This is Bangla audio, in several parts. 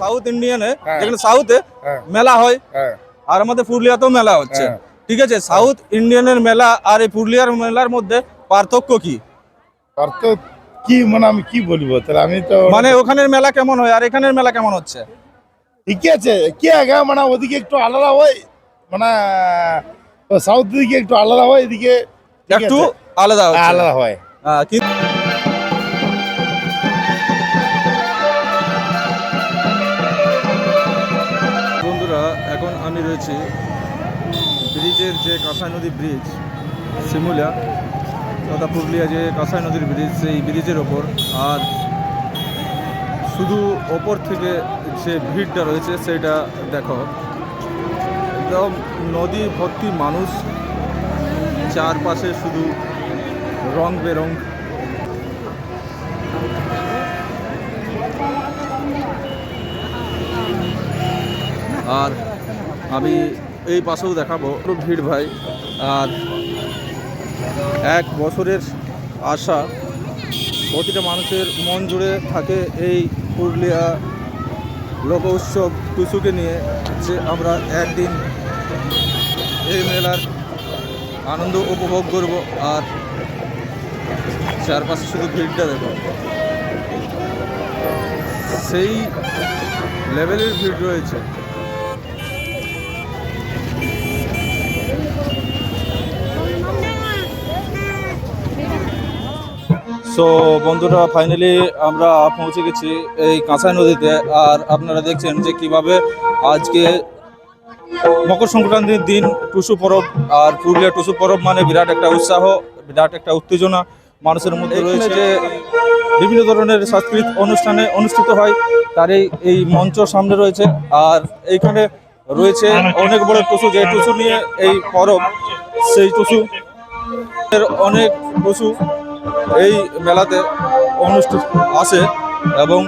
সাউথ ইন্ডিয়ানে হ্যাঁ। যেখানে সাউথে হ্যাঁ। মেলা হয় হ্যাঁ। আর আমাদের পুরুলিয়াতেও মেলা হচ্ছে। ঠিক আছে? সাউথ ইন্ডিয়ানের মেলা আর এই পুরুলিয়ার মেলার মধ্যে পার্থক্য কি? পার্থক্য কি? মানে আমি কি বলব? তাহলে আমি তো মানে ওখানের মেলা কেমন হয়? আর এখানের মেলা কেমন হচ্ছে? ঠিকই আছে। কি আগে মানে ওদিকে একটু আলাদা হয়। মানে সাউথ দিকে একটু আলাদা হয় এদিকে একটু আলাদা আলাদা হয়। আহ, ব্রিজের যে কাঁসাই নদী ব্রিজ, শিমুলিয়া, তথা পুরুলিয়া যে কাঁসাই নদীর ব্রিজ, সেই ব্রিজের ওপর আর শুধু ওপর থেকে যে ভিড়টা রয়েছে সেটা দেখো। একদম নদী ভর্তি মানুষ, চারপাশে শুধু রং বেরং। আর আমি এই পাশেও দেখাবো। খুব ভিড় ভাই। আর এক বছরের আশা। প্রতিটা মানুষের মন জুড়ে থাকে এই পুরুলিয়া লোক উৎসব টুসুকে নিয়ে যে আমরা একদিন এই মেলার আনন্দ উপভোগ করব। আর চারপাশে শুধু ভিড়টা দেখো। সেই লেভেলের ভিড় রয়েছে। সো বন্ধুরা ফাইনালি আমরা পৌঁছে গেছি এই কাঁসাই নদীতে। আর আপনারা দেখছেন যে কীভাবে আজকে মকর সংক্রান্তির দিন টুসু পরব আর পুরুলিয়া টুসু পরব মানে বিরাট একটা উৎসাহ বিরাট একটা উত্তেজনা মানুষের মধ্যে রয়েছে। যে বিভিন্ন ধরনের সাংস্কৃতিক অনুষ্ঠানে অনুষ্ঠিত হয় তার এই এই মঞ্চ সামনে রয়েছে। আর এইখানে রয়েছে অনেক বড় টুসু যে টুসু নিয়ে এই পরব সেই টুসু। এর অনেক টুসু এই মেলাতে অনুষ্ঠিত আসে এবং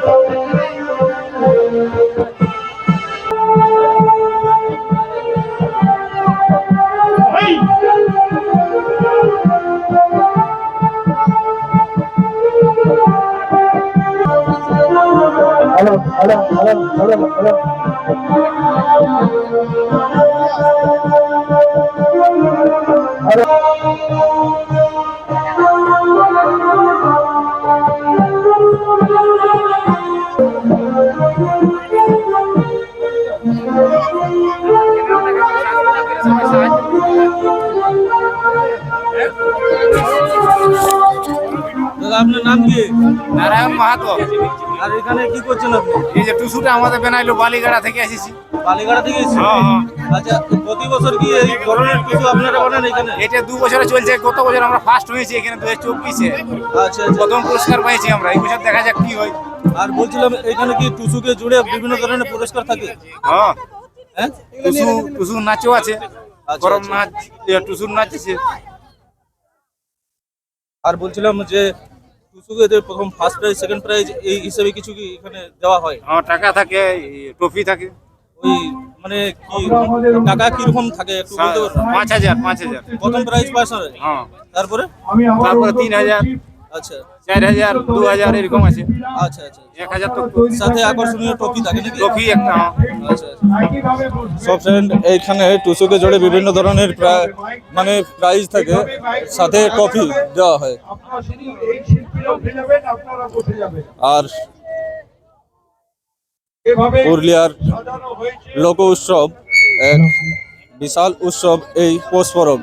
দাদা আপনার নাম কি? নারায়ণ মাহাতো। আর এখানে কি করছেন আপনি? এই যে টুসুটা আমাদের বেনাইলো বালিগাড়া থেকে এসেছি। বালিগাড়া থেকে এসেছেন? হ্যাঁ, হ্যাঁ। আচ্ছা প্রতি বছর কি এই ধরনের কিছু আপনারা বানান এখানে? এটা দু বছরে চলছে গত বছর আমরা ফার্স্ট হয়েছি এখানে দু হাজার চব্বিশে। আচ্ছা আচ্ছা। প্রথম পুরস্কার পাইছি আমরা এই বছর দেখা যাক কি হয়। আর বলছিলাম এখানে কি টুসুকে জুড়ে বিভিন্ন ধরনের পুরস্কার থাকে? হ্যাঁ। হ্যাঁ? টুসু টুসু নাচও আছে। গরম। নাচ টুসুর নাচ আছে। আর বলছিলাম যে টুসুকে প্রথম ফার্স্ট প্রাইজ সেকেন্ড প্রাইজ এই হিসেবে কিছু কি এখানে দেওয়া হয়? হ্যাঁ টাকা থাকে ট্রফি থাকে। ওই মানে কি টাকা কীরকম থাকে? একটু বলতে পারবেন পাঁচ হাজার পাঁচ হাজার। প্রথম প্রাইজ পাস হয়? হ্যাঁ। তারপরে? তারপরে তিন হাজার। আচ্ছা। চার হাজার দু হাজার এরকম আছে। আচ্ছা আচ্ছা এক হাজার সাথে আকর্ষণীয় ট্রফি থাকে ট্রফি একটা হ্যাঁ। আচ্ছা সব ফ্রেন্ড এইখানে টুসুকে জোড়ে বিভিন্ন ধরনের মানে প্রাইজ থাকে। সাথে ট্রফি দেওয়া হয়। আর পুরুলিয়ার লোক উৎসব এক বিশাল উৎসব এই পৌষ পরব।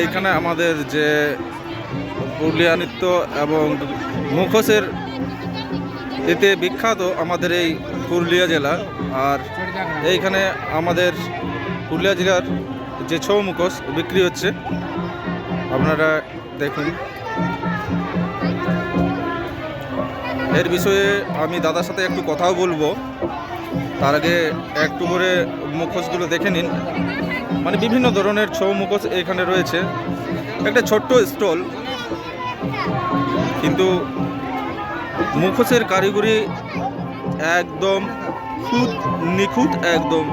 এইখানে আমাদের যে পুরুলিয়া নৃত্য এবং মুখোশের এতে বিখ্যাত আমাদের এই পুরুলিয়া জেলা। আর এইখানে আমাদের পুরুলিয়া জেলার যে ছৌ মুখোশ বিক্রি হচ্ছে, আপনারা দেখুন। এর বিষয়ে আমি দাদার সাথে একটু কথাও বলব। তার আগে একটু করে মুখোশগুলো দেখে নিন। মানে বিভিন্ন ধরনের ছৌ মুখোশ এখানে রয়েছে। একটা ছোট্ট স্টল, কিন্তু মুখোশের কারিগরি একদম খুদ নিখুঁত একদম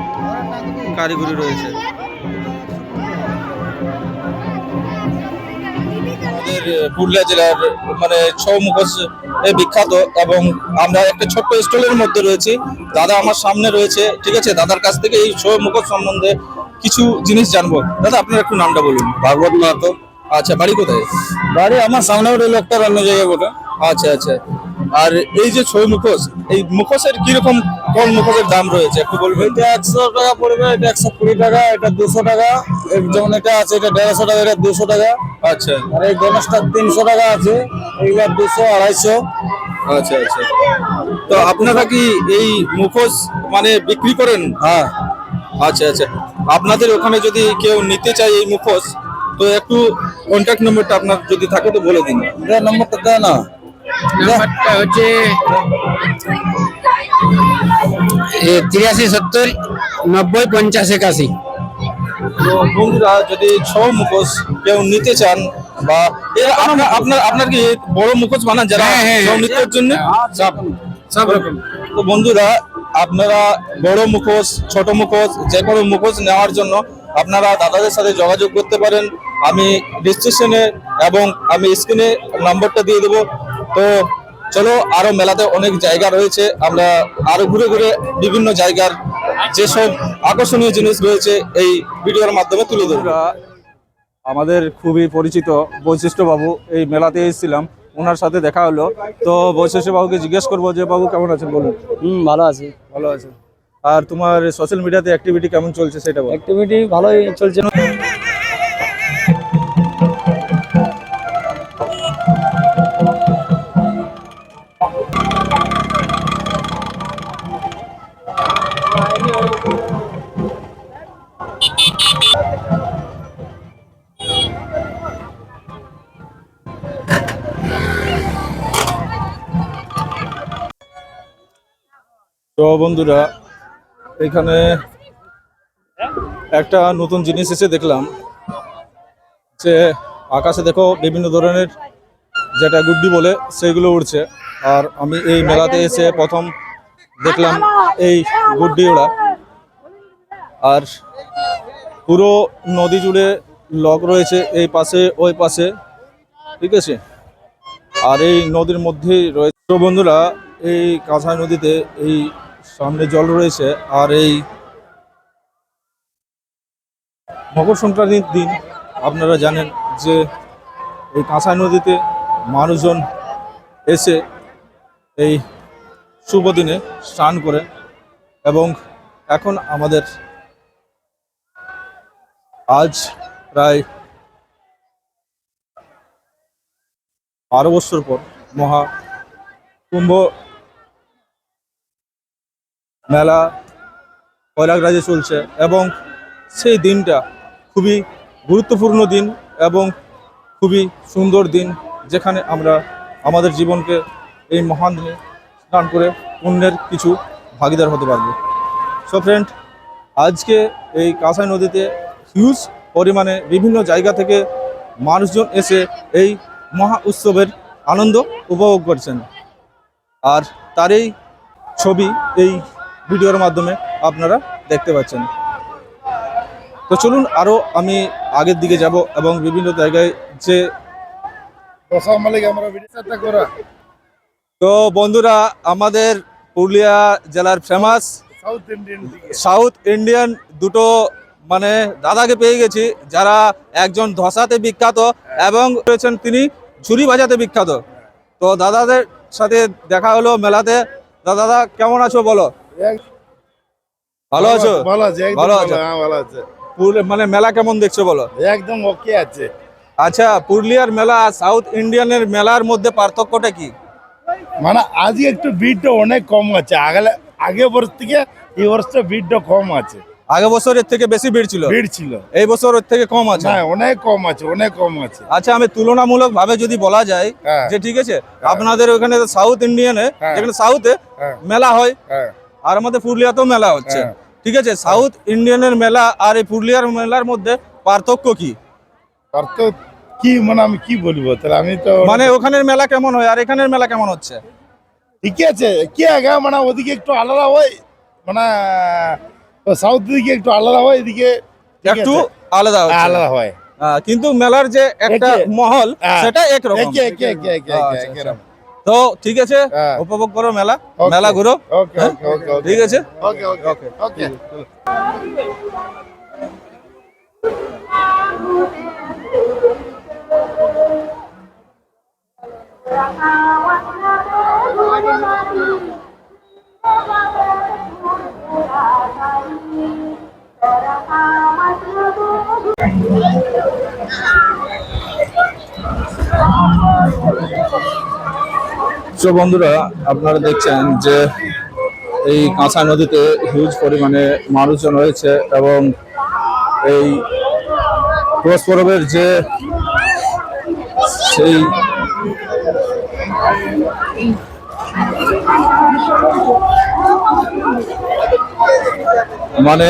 কারিগরি রয়েছে। আমাদের পুরুলিয়া জেলার মানে ছৌ মুখোশ বিখ্যাত এবং আমরা একটা ছোট্ট স্টলের মধ্যে রয়েছি। দাদা আমার সামনে রয়েছে, ঠিক আছে? দাদার কাছ থেকে এই ছৌ মুখোশ সম্বন্ধে কিছু জিনিস জানব। দাদা আপনার একটু নামটা বলুন। ভাগবত মাহাতো। আচ্ছা বাড়ি কোথায়? বাড়ি আমার সামনে ওটা লোকটার অন্য জায়গায় বটে। আচ্ছা আচ্ছা। আর এই যে ছৌ মুখোশ এই মুখোশের কীরকম কোন মুখোশের দাম রয়েছে একটু বলবেন? এটা একশো টাকা পড়বে এটা একশো কুড়ি টাকা এটা দুশো টাকা। যেমন এটা আছে এটা দেড়শো টাকা এটা দুশো টাকা। আচ্ছা। আর এই গণেশটা তিনশো টাকা আছে এইগুলা দুশো আড়াইশো। আচ্ছা আচ্ছা। তো আপনারা কি এই মুখোশ মানে বিক্রি করেন? হ্যাঁ। আচ্ছা আচ্ছা। আপনাদের ওখানে যদি কেউ নিতে চায় এই মুখোশ তো একটু কন্ট্যাক্ট নম্বরটা আপনার যদি থাকে তো বলে দিন। নম্বরটা দেয় না। নাম্বারটা হচ্ছে তিরাশি সত্তর নব্বই পঞ্চাশ একাশি। তো বন্ধুরা যদি ছৌ মুখোশ কেউ নিতে চান বা এর আপনার আপনার আপনার কি বড় মুখোশ বানান যারা হ্যাঁ, হ্যাঁ, ছৌ নৃত্যের জন্য? সব সব রকম। তো বন্ধুরা আপনারা বড় মুখোশ, ছোট মুখোশ, যে কোনো মুখোশ নেওয়ার জন্য আপনারা দাদাদের সাথে যোগাযোগ করতে পারেন। আমি ডিসক্রিপশনে এবং আমি স্ক্রিনে নাম্বারটা দিয়ে দেবো। তো চলো, আরও মেলাতে অনেক জায়গা রয়েছে। আমরা আরও ঘুরে ঘুরে বিভিন্ন জায়গার যেসব আকর্ষণীয় জিনিস রয়েছে, এই ভিডিওর মাধ্যমে তুলে ধরবো। আমাদের খুবই পরিচিত বৈশিষ্ট্যবাবু এই মেলাতে এসেছিলাম। ওনার সাথে দেখা হলো। তো বৈশিষ্ট্য বাবুকে জিজ্ঞেস করব যে বাবু কেমন আছেন বলুন? হুম ভালো আছে। ভালো আছে আর তোমার সোশ্যাল মিডিয়াতে অ্যাক্টিভিটি কেমন চলছে সেটা বল। অ্যাক্টিভিটি ভালোই চলছে। তো বন্ধুরা, এখানে একটা নতুন জিনিস এসে দেখলাম যে আকাশে দেখো বিভিন্ন ধরনের যেটা গুড্ডি বলে সেইগুলো উড়ছে। আর আমি এই মেলাতে এসে প্রথম দেখলাম এই গুড্ডি ওড়া। আর পুরো নদী জুড়ে লক রয়েছে এই পাশে, ওই পাশে, ঠিক আছে? আর এই নদীর মধ্যেই রয়েছে। বন্ধুরা, এই কাঁসাই নদীতে এই সামনে জল রয়েছে আর এই মকর সংক্রান্তির দিন আপনারা জানেন যে এই কাঁসাই নদীতে মানুষজন এসে এই শুভ দিনে স্নান করে এবং এখন আমাদের আজ প্রায় বারো বছর পর মহা কুম্ভ মেলা প্রয়াগরাজে চলছে এবং সেই দিনটা খুবই গুরুত্বপূর্ণ দিন এবং খুবই সুন্দর দিন যেখানে আমরা আমাদের জীবনকে এই মহান দিনে স্নান করে পুণ্যের কিছু ভাগিদার হতে পারব। সো ফ্রেন্ড আজকে এই কাঁসাই নদীতে হিউজ পরিমাণে বিভিন্ন জায়গা থেকে মানুষজন এসে এই মহা উৎসবের আনন্দ উপভোগ করছেন। আর তারই ছবি, এই ভিডিওর মাধ্যমে আপনারা দেখতে পাচ্ছেন। তো চলুন আরও আমি আগের দিকে যাব এবং বিভিন্ন জায়গায় যে তো বন্ধুরা আমাদের পুরুলিয়া জেলার famous south Indian south Indian দুটো মানে দাদাকে পেয়ে গেছি যারা একজন ধসাতে বিখ্যাত এবং রয়েছেন তিনি ঝুরি বাজাতে বিখ্যাত। তো দাদাদের সাথে দেখা হলো মেলাতে। দাদা দাদা কেমন আছো বলো? ভালো আছো? ভালো আছে ভালো ভালো আছো? হ্যাঁ ভালো আছে। পুর- মানে মেলা কেমন দেখছ বলো? একদম ওকে আছে। আচ্ছা পুরুলিয়ার মেলা সাউথ ইন্ডিয়ানের মেলার মধ্যে পার্থক্যটা কি? মানে আজকে একটু ভিড়টা অনেক কম আছে। আগলে আগে বছর থেকে এই বছরটা ভিড়টা কম আছে। আগে বছরের থেকে বেশি ভিড় ছিল? ভিড় ছিল। এই বছর ওর থেকে কম আছে? না অনেক কম আছে অনেক কম আছে। আচ্ছা আমি তুলনামূলক ভাবে যদি বলা যায় হ্যাঁ। যে ঠিক আছে আপনাদের ওখানে সাউথ ইন্ডিয়ানে হ্যাঁ। যেখানে সাউথে হ্যাঁ। মেলা হয়। হ্যাঁ। আর আমাদের পুরুলিয়াতেও মেলা হচ্ছে। হ্যাঁ। ঠিক আছে? সাউথ ইন্ডিয়ানের মেলা আর এই পুরুলিয়ার মেলার মধ্যে পার্থক্য কি? তো কি মানে আমি কি বলব? তাহলে আমি তো মানে ওখানের মেলা কেমন হয়? আর এখানের মেলা কেমন হচ্ছে? ঠিকই আছে। কি আগে মানে ওদিকে একটু আলাদা হয়। মানে সাউথ দিকে একটু আলাদা হয় এদিকে একটু আলাদা আলাদা হয়। কিন্তু মেলার যে একটা একে- মহল হ্যাঁ। সেটা একরকম। তো ঠিক আছে হ্যাঁ। উপভোগ করো মেলা. মেলা ঘুরো। ঠিক আছে? ওকে ওকে ওকে ঠিক আছে ওকে ওকে বন্ধুরা, আপনারা দেখছেন যে এই কাঁচা নদীতে হিউজ পরিমাণে মানুষজন রয়েছে এবং এই পরবের যে সেই মানে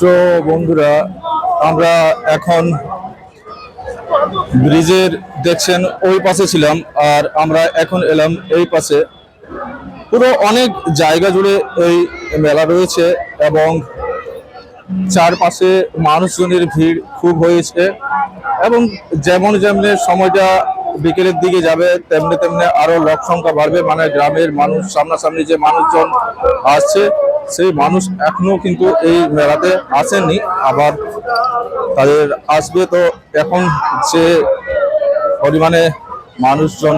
তো বন্ধুরা, আমরা এখন ব্রিজের দেখছেন ওই পাশে ছিলাম, আর আমরা এখন এলাম এই পাশে। পুরো অনেক জায়গা জুড়ে এই মেলা রয়েছে এবং চারপাশে মানুষজনের ভিড় খুব হয়েছে এবং যেমন যেমন সময়টা বিকেলের দিকে যাবে, তেমনি তেমনি আরও লোক সংখ্যা বাড়বে। মানে গ্রামের মানুষ, সামনাসামনি যে মানুষজন আসছে, সেই মানুষ এখনও কিন্তু এই মেলাতে আসেনি, আবার তাদের আসবে। তো এখন যে পরিমাণে মানুষজন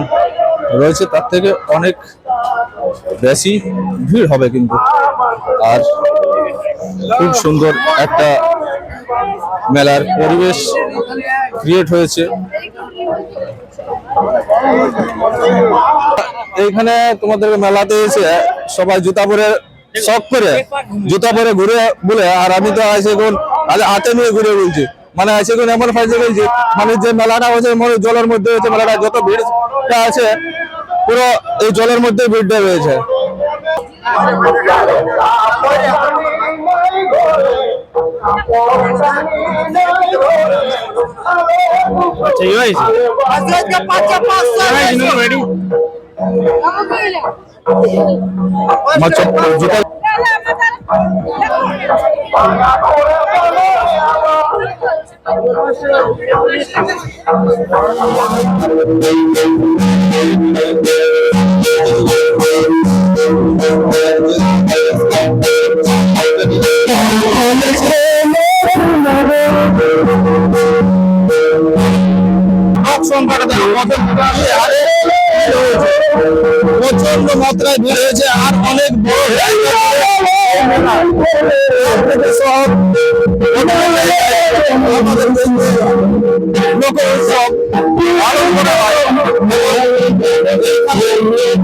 রয়েছে, তার থেকে অনেক বেশি ভিড় হবে কিন্তু। আর খুব সুন্দর একটা মেলার পরিবেশ ক্রিয়েট হয়েছে। এইখানে তোমাদের মেলাতে এসে সবাই জুতা পরে শখ করে, জুতা পরে ঘুরে বলে, আর আমি তো আছে আজ হাতে নিয়ে ঘুরে বলছি। মানে আছে এখন এমন ফাইজে বলছি মানে যে মেলাটা হচ্ছে মনে জলের মধ্যে হচ্ছে মেলাটা যত ভিড়টা আছে, পুরো এই জলের মধ্যে ভিড়টা রয়েছে। আচ্ছা এই হয়েছে রেডি আমার চপ- জুতা প্রচণ্ড মাত্রায় ভিড় হয়েছে আর অনেক বড় লোক